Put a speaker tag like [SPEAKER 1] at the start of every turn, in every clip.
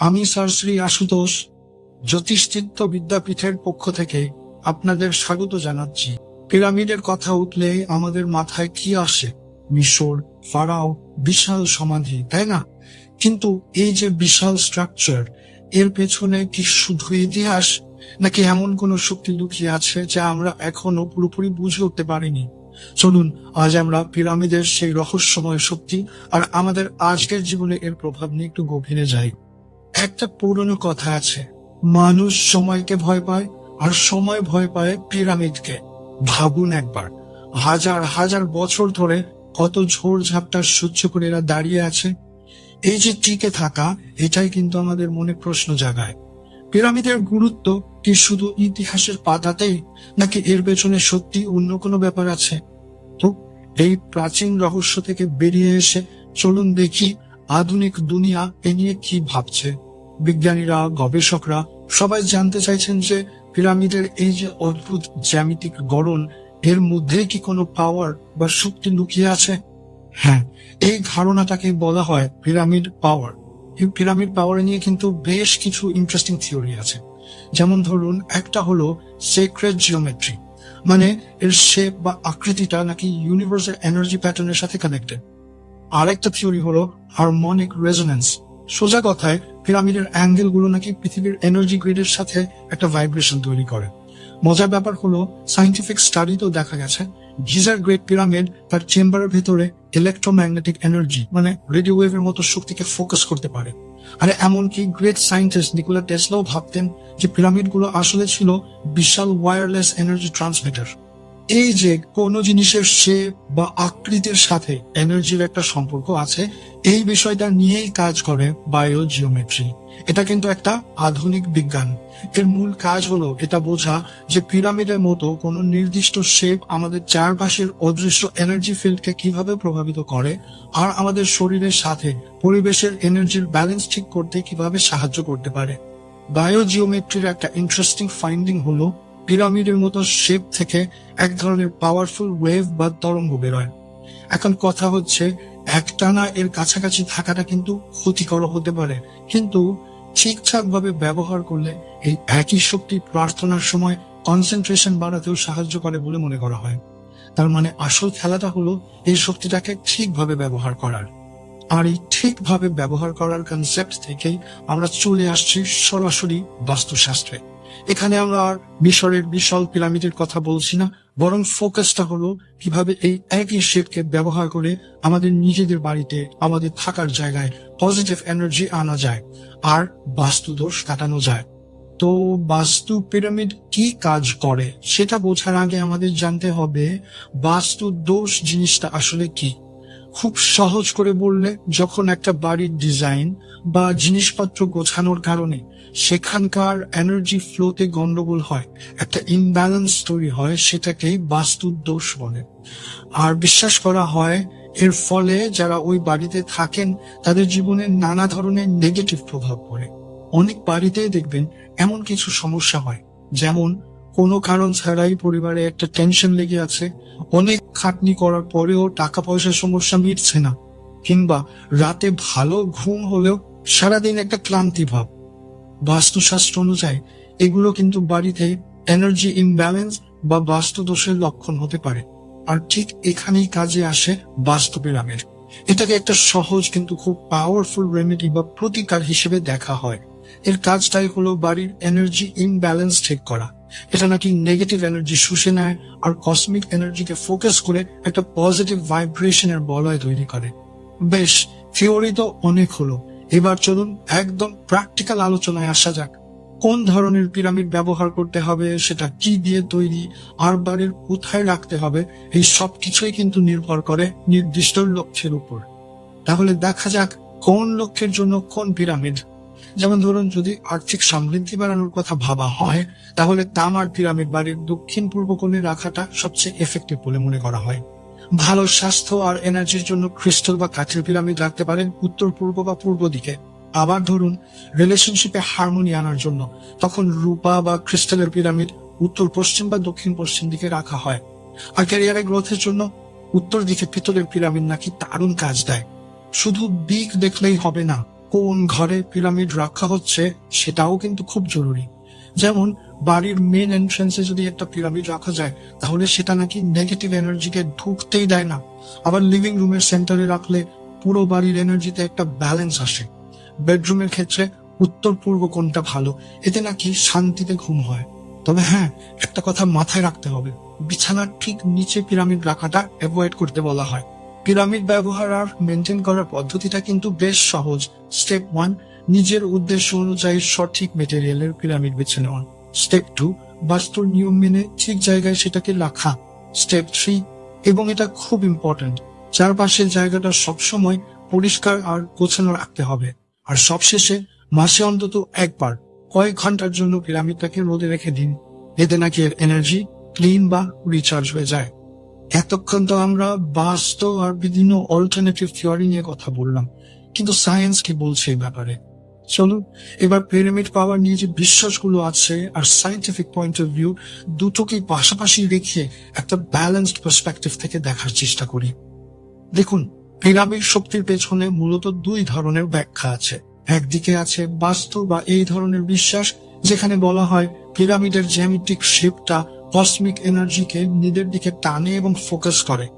[SPEAKER 1] আমি স্যার শ্রী আশুতোষ, জ্যোতিষচিত্ত বিদ্যাপীঠের পক্ষ থেকে আপনাদের স্বাগত জানাচ্ছি। পিরামিডের কথা উঠলে আমাদের মাথায় কি আসে? মিশর, ফারাও, বিশাল সমাধি, তাই না? কিন্তু এই যে বিশাল স্ট্রাকচার এর পেছনে কি শুধু ইতিহাস? নাকি এমন কোন শক্তি লুকিয়ে আছে যা আমরা এখনও পুরোপুরি বুঝে উঠতে পারিনি? চলুন, আজ আমরা পিরামিডের সেই রহস্যময় শক্তি আর আমাদের আজকের জীবনে এর প্রভাব নিয়ে একটু গভীরে যাই। একটা পুরনো কথা আছে। মানুষ সময়কে ভয় পায় আর সময় ভয় পায় পিরামিডকে। ভাবুন একবার, হাজার হাজার বছর ধরে কত ঝোড় ঝাপটা সহ্য করে এরা দাঁড়িয়ে আছে। এই যে টিকে থাকা, এটাই কিন্তু আমাদের মনে প্রশ্ন জাগায়। পিরামিডের গুরুত্ব কি শুধু ইতিহাসের পাতাতেই, নাকি এর পেছনে সত্যি অন্য কোনো ব্যাপার আছে? তো এই প্রাচীন রহস্য থেকে বেরিয়ে এসে চলুন দেখি আধুনিক দুনিয়া এ নিয়ে কি ভাবছে। বিজ্ঞানীরা, গবেষকরা সবাই জানতে চাইছেন যে পিরামিডের এই যে অদ্ভুত জ্যামিতিক গড়ন, এর মধ্যে কি কোনো পাওয়ার বা শক্তি লুকিয়ে আছে? হ্যাঁ এই ধারণাটাকে বলা হয় পিরামিড পাওয়ার এই পিরামিড পাওয়ার নিয়ে কিন্তু বেশ কিছু ইন্টারেস্টিং থিওরি আছে। যেমন ধরুন, একটা হলো সেক্রেট জিওমেট্রি মানে এর শেপ বা আকৃতিটা নাকি ইউনিভার্সের এনার্জি প্যাটার্নের সাথে কানেক্টেড আরেকটা থিওরি হলো হারমোনিক রেজোনেন্স সোজা কথায়, পিরামিডের অ্যাঙ্গেলগুলো নাকি পৃথিবীর এনার্জি গ্রিডের সাথে একটা ভাইব্রেশন তৈরি করে। মজার ব্যাপার হলো, সাইন্টিফিক স্টাডিতেও দেখা গেছে, গিজার গ্রেট পিরামিড তার চেম্বারের ভেতরে ইলেকট্রোম্যাগনেটিক এনার্জি মানে রেডিও ওয়েভের মতো শক্তিকে ফোকাস করতে পারে। আর এমনকি গ্রেট সায়েন্টিস্ট নিকোলা টেসলাও ভাবতেন যে পিরামিডগুলো আসলে ছিল বিশাল ওয়্যারলেস এনার্জি ট্রান্সমিটার। এই যে কোন জিনিসের শেপ বা আকৃতির সাথে এনার্জির একটা সম্পর্ক আছে, এই বিষয়টা নিয়েই কাজ করে বায়ো জিওমেট্রি এটা কিন্তু একটা আধুনিক বিজ্ঞান। এর মূল কাজ হলো এটা বোঝা যে পিরামিডের মতো কোন নির্দিষ্ট শেপ আমাদের চারপাশের অদৃশ্য এনার্জি ফিল্ডকে কীভাবে প্রভাবিত করে, আর আমাদের শরীরের সাথে পরিবেশের এনার্জির ব্যালেন্স ঠিক করতে কীভাবে সাহায্য করতে পারে। বায়ো জিওমেট্রির একটা ইন্টারেস্টিং ফাইন্ডিং হলো পিরামিডের মতো শেপ থেকে এক ধরনের পাওয়ারফুল ওয়েভ বা তরঙ্গ বেরোয়। এখন কথা হচ্ছে, একটানা এর কাছাকাছি থাকাটা কিন্তু ক্ষতিকর হতে পারে। কিন্তু ঠিকঠাক ভাবে ব্যবহার করলে এই একই শক্তি প্রার্থনার সময় কনসেন্ট্রেশন বাড়াতেও সাহায্য করে বলে মনে করা হয়। তার মানে আসল খেলাটা হলো এই শক্তিটাকে ঠিকভাবে ব্যবহার করার। আর এই ঠিকভাবে ব্যবহার করার কনসেপ্ট থেকেই আমরা চলে আসছি সরাসরি বাস্তুশাস্ত্রে। এখানে আমরা আর মিশরের বিশাল পিরামিডের কথা বলছি না, বরং ফোকাসটা হলো কীভাবে এই একই শেপকে ব্যবহার করে আমাদের নিজেদের বাড়িতে, আমাদের থাকার জায়গায় পজিটিভ এনার্জি আনা যায় আর বাস্তু দোষ কাটানো যায়। তো বাস্তু পিরামিড কি কাজ করে? সেটা বোঝার আগে আমাদের জানতে হবে বাস্তু দোষ জিনিসটা আসলে কি। খুব সহজ করে বললে, যখন একটা বাড়ির ডিজাইন বা জিনিসপত্র গোছানোর কারণে সেখানকার এনার্জি ফ্লোতে গন্ডগোল হয়, একটা ইমব্যালেন্স তৈরি হয়, সেটাকেই বাস্তুর দোষ বলে। আর বিশ্বাস করা হয়, এর ফলে যারা ওই বাড়িতে থাকেন, তাদের জীবনে নানা ধরনের নেগেটিভ প্রভাব পড়ে। অনেক বাড়িতেই দেখবেন এমন কিছু সমস্যা হয়, যেমন কোনো কারণ ছাড়াই পরিবারে একটা টেনশন লেগে আছে। অনেক খাটনি করার পরেও টাকা পয়সার সমস্যা মিটছে না। কিংবা রাতে ভালো ঘুম হলেও সারাদিন একটা ক্লান্তি ভাব। বাস্তুশাস্ত্র অনুযায়ী এগুলো কিন্তু বাড়িতে এনার্জি ইমব্যালেন্স বা বাস্তু দোষের লক্ষণ হতে পারে। আর ঠিক এখানেই কাজে আসে বাস্তু পিরামিড এটাকে একটা সহজ কিন্তু খুব পাওয়ারফুল রেমেডি বা প্রতিকার হিসেবে দেখা হয়। এর কাজটাই হলো বাড়ির এনার্জি ইমব্যালেন্স ঠিক করা। এটা নাকি নেগেটিভ এনার্জি শুষে নেয় আর কসমিক এনার্জিকে ফোকাস করে একটা পজিটিভ ভাইব্রেশনের বলয় তৈরি করে। বেশ থিওরি তো অনেক হলো। এবার চলুন একদম প্র্যাকটিক্যাল আলোচনায় আসা যাক। কোন ধরনের পিরামিড ব্যবহার করতে হবে, সেটা কি দিয়ে তৈরি, আর বাড়ির কোথায় রাখতে হবে, এই সব কিছুই কিন্তু নির্ভর করে নির্দিষ্ট লক্ষ্যের উপর। তাহলে দেখা যাক কোন লক্ষ্যের জন্য কোন পিরামিড যেমন ধরুন, যদি আর্থিক সমৃদ্ধি বাড়ানোর কথা ভাবা হয়, তাহলে তামার পিরামিড বাড়ির দক্ষিণ পূর্ব কোণে রাখাটা সবচেয়ে এফেক্টিভ বলে মনে করা হয়। ভালো স্বাস্থ্য আর এনার্জির জন্য ক্রিস্টাল বা কাঠের পিরামিড রাখতে পারেন উত্তর পূর্ব বা পূর্ব দিকে। আবার ধরুন রিলেশনশিপে হারমোনি আনার জন্য তখন রূপা বা ক্রিস্টালের পিরামিড উত্তর পশ্চিম বা দক্ষিণ পশ্চিম দিকে রাখা হয়। আর ক্যারিয়ারে গ্রোথের জন্য উত্তর দিকে পিতলের পিরামিড নাকি দারুণ কাজ দেয়। শুধু দিক দেখলেই হবে না। কোন ঘরে পিরামিড রাখা হচ্ছে সেটাও কিন্তু খুব জরুরি। যেমন, বাড়ির মেন এন্ট্রান্সে যদি একটা পিরামিড রাখা যায়, তাহলে সেটা নাকি নেগেটিভ এনার্জিকে ঢুকতেই দেয় না। আবার লিভিং রুমের সেন্টারে রাখলে পুরো বাড়ির এনার্জিতে একটা ব্যালেন্স আসে। বেডরুমের ক্ষেত্রে উত্তর পূর্ব কোনটা ভালো? এতে নাকি শান্তিতে ঘুম হয়। তবে হ্যাঁ একটা কথা মাথায় রাখতে হবে। বিছানার ঠিক নিচে পিরামিড রাখাটা অ্যাভয়েড করতে বলা হয়। পিরামিড ব্যবহার আর মেনটেন করার পদ্ধতিটা কিন্তু বেশ সহজ। স্টেপ ওয়ান নিজের উদ্দেশ্য অনুযায়ী সঠিক মেটেরিয়ালের পিরামিড বেছে নেওয়া। স্টেপ টু বাস্তুর নিয়ম মেনে ঠিক জায়গায় সেটাকে রাখা। স্টেপ থ্রি এবং এটা খুব ইম্পর্ট্যান্ট চারপাশের জায়গাটা সবসময় পরিষ্কার আর গোছানো রাখতে হবে। আর সবশেষে, মাসে অন্তত একবার কয়েক ঘণ্টার জন্য পিরামিডটাকে রোদে রেখে দিন। এতে নাকি এনার্জি ক্লিন বা রিচার্জ হয়ে যায়। এতক্ষণ তো আমরা বাস্তব আর বিভিন্ন অল্টারনেটিভ থিওরি নিয়ে কথা বললাম, কিন্তু সায়েন্স কি বলছে এই ব্যাপারে? চলুন, এবার পিরামিড পাওয়ার নিয়ে যে বিশ্বাসগুলো আছে আর সাইন্টিফিক পয়েন্ট অফ ভিউ দুটোকে পাশাপাশি রেখে একটা ব্যালেন্সড পার্সপেক্টিভ থেকে দেখার চেষ্টা করি। দেখুন পিরামিড শক্তির পেছনে মূলত দুই ধরনের ব্যাখ্যা আছে। একদিকে আছে বাস্তু বা এই ধরনের বিশ্বাস, যেখানে বলা হয় পিরামিডের জ্যামিতিক শেপটা কসমিক এনার্জিকে নিজের দিকে টানে এবং ফোকাস করে।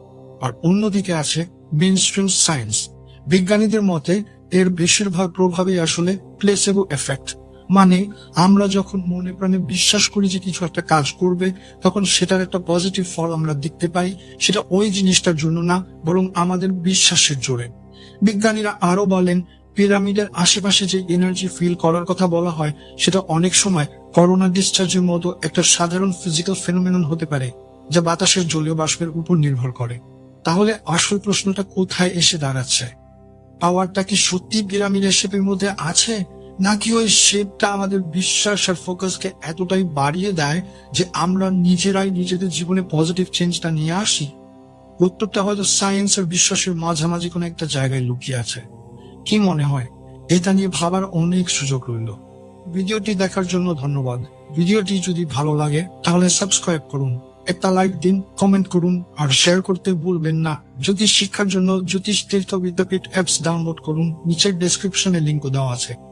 [SPEAKER 1] আর অন্যদিকে আছে মেনস্ট্রিম সায়েন্স। বিজ্ঞানীদের মতে, এর বেশিরভাগ প্রভাবই আসলে প্লেসেবো এফেক্ট। মানে আমরা যখন মনে প্রাণে বিশ্বাস করি যে কিছু একটা কাজ করবে, তখন সেটার একটা পজিটিভ ফল আমরা দেখতে পাই, সেটা ওই জিনিসটার জন্য না, বরং আমাদের বিশ্বাসের জোরে। বিজ্ঞানীরা আরও বলেন, পিরামিডের আশেপাশে যে এনার্জি ফিল করার কথা বলা হয়, সেটা অনেক সময় করোনা ডিসচার্জের মতো একটা সাধারণ ফিজিক্যাল ফেনোমেনন হতে পারে, যা বাতাসের জলীয় বাষ্পের উপর নির্ভর করে। তাহলে আসল প্রশ্নটা কোথায় এসে দাঁড়াচ্ছে? পাওয়ারটা কি সত্যি পিরামিডের শেপের মধ্যে আছে? নাকি ওই শেপটা আমাদের বিশ্বাস আর ফোকাসকে এতটাই বাড়িয়ে দেয় যে আমরা নিজেরাই নিজেদের জীবনে পজিটিভ চেঞ্জটা নিয়ে আসি? উত্তরটা হয়তো সায়েন্স আর বিশ্বাসের মাঝামাঝি কোনো একটা জায়গায় লুকিয়ে আছে। কি মনে হয়? এটা নিয়ে ভাবার অনেক সুযোগ রইল। ভিডিওটি দেখার জন্য ধন্যবাদ। ভিডিওটি যদি ভালো লাগে, তাহলে সাবস্ক্রাইব করুন, একটা লাইক দিন, কমেন্ট করুন, আর শেয়ার করতে ভুলবেন না। জ্যোতিষ শিক্ষার জন্য জ্যোতিষ তীর্থ বিদ্যাপীঠ অ্যাপস ডাউনলোড করুন, নিচের ডেসক্রিপশনে লিঙ্ক দেওয়া আছে।